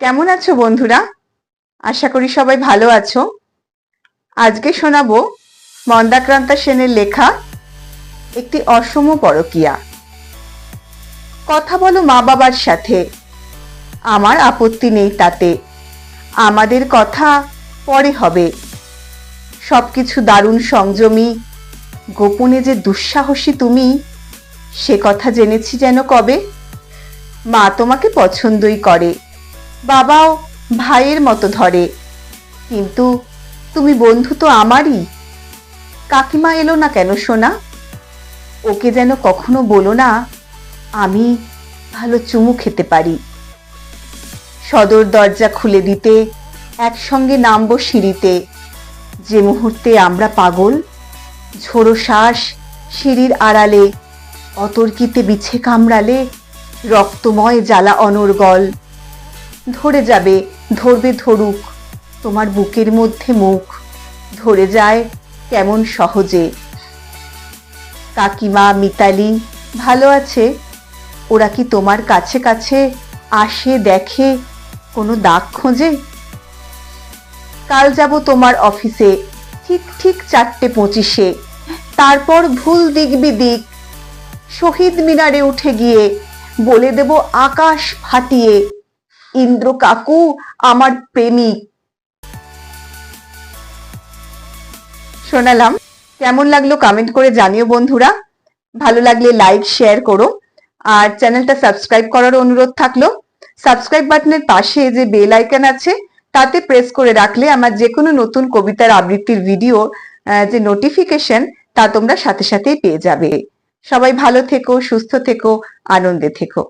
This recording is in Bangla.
কেমন আছো বন্ধুরা? আশা করি সবাই ভালো আছো। আজকে শোনাবো মন্দাক্রান্তা সেনের লেখা একটি অসম পরকিয়া। কথা বলো মা বাবার সাথে। আমার আপত্তি নেই তাতে। আমাদের কথা পরে হবে। সব কিছু দারুণ সংযমী। গোপনে যে দুঃসাহসী তুমি, সে কথা জেনেছি যেন কবে? মা তোমাকে পছন্দই করে। বাবাও ভাইয়ের মতো ধরে। কিন্তু তুমি বন্ধু তো আমারই। কাকিমা এলো না কেন সোনা? ওকে যেন কখনো বলো না, আমি ভালো চুমু খেতে পারি। সদর দরজা খুলে দিতে, একসঙ্গে নামবো সিঁড়িতে। যে মুহূর্তে আমরা পাগল, ঝোড়ো শ্বাস সিঁড়ির আড়ালে, অতর্কিতে বিছে কামড়ালে, রক্তময় জ্বালা অনর্গল। ধরে যাবে, ধরবে ধরুক। তোমার বুকের মধ্যে মুখ, ধরে যায় কেমন সহজে। কাকিমা, মিতালি, ভালো আছে? ওরা কি তোমার কাছে কাছে আসে, দেখে, কোনো দাগ খোঁজে? কাল যাব তোমার অফিসে, ঠিক ঠিক চারটে পঁচিশে। তারপর ভুল দিক বিদিক। শহীদ মিনারে উঠে গিয়ে বলে দেব আকাশ ফাটিয়ে। ইন্দ্র কাকু আমার প্রেমিক। শোনালাম, কেমন লাগল কমেন্ট করে জানিও বন্ধুরা। ভালো লাগলে লাইক শেয়ার করো। আর চ্যানেলটা সাবস্ক্রাইব করার অনুরোধ থাকল। সাবস্ক্রাইব বাটনের পাশে যে বেল আইকন আছে, তাতে প্রেস করে রাখলে আমার যে কোনো নতুন কবিতার আবৃত্তির ভিডিও যে নোটিফিকেশন তা তোমরা সাথে সাথেই পেয়ে যাবে। সবাই ভালো থেকো, সুস্থ থেকো, আনন্দে থেকো।